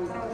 Obrigado.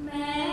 मैं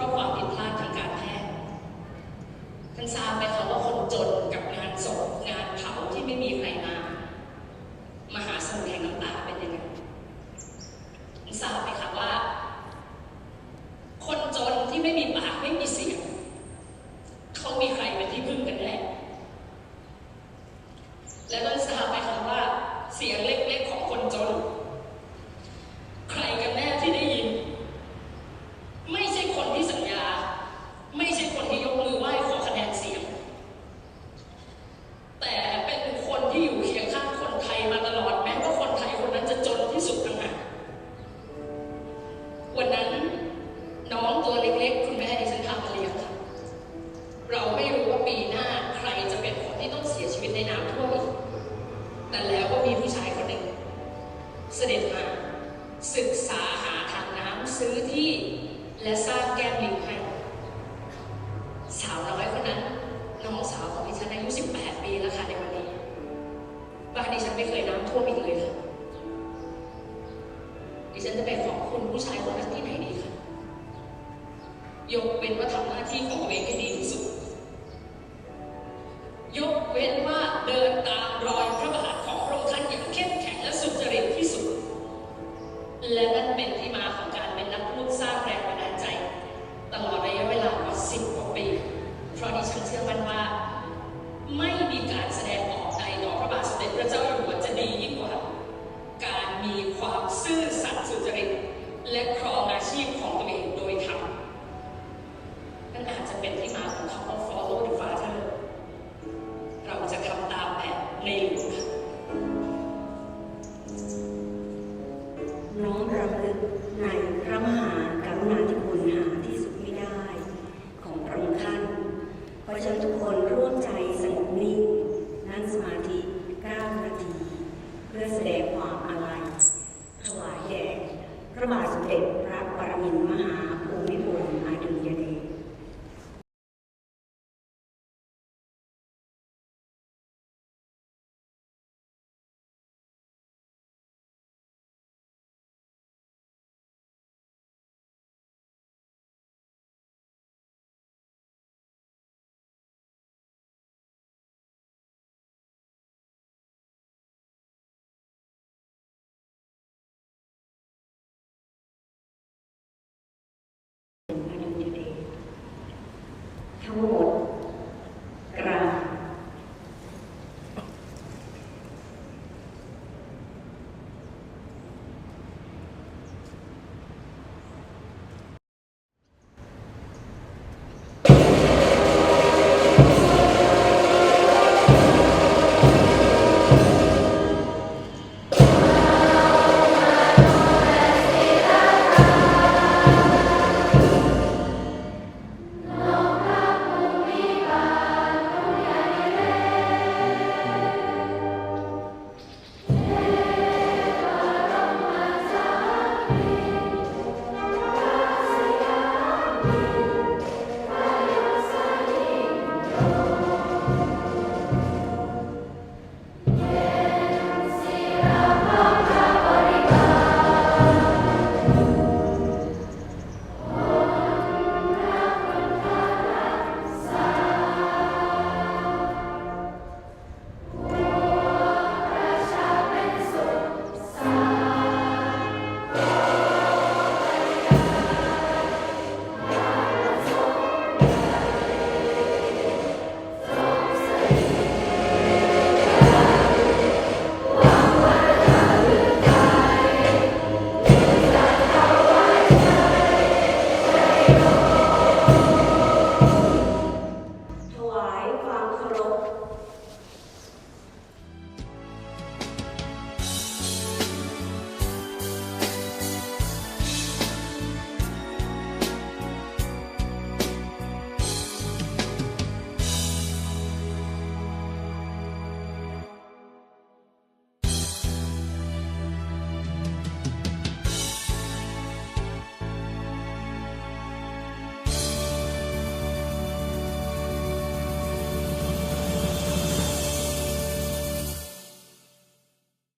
ราะความผิดพลาดทางการแพทย์ท่านทราบไหมคะว่าคนจนกับงานศพงาน เสด็จมา ศึกษาหาทางน้ำซื้อที่และสร้างแก้มลิงให้ สาวน้อยคนนั้น น้องสาวของดิฉันอายุ 18 ปีแล้วค่ะในวันนี้ บ้านดิฉันไม่เคยน้ำท่วมอีกเลยค่ะดิฉันจะไปขอบคุณผู้ชายคนนั้นที่ไหนดีค่ะยกเป็นว่าทำหน้าที่ของเวงให้ดี พื่อแสดงความอาลัยถวายแด่พระบาทสมเด็จพระปรมินทรมหา to Lord.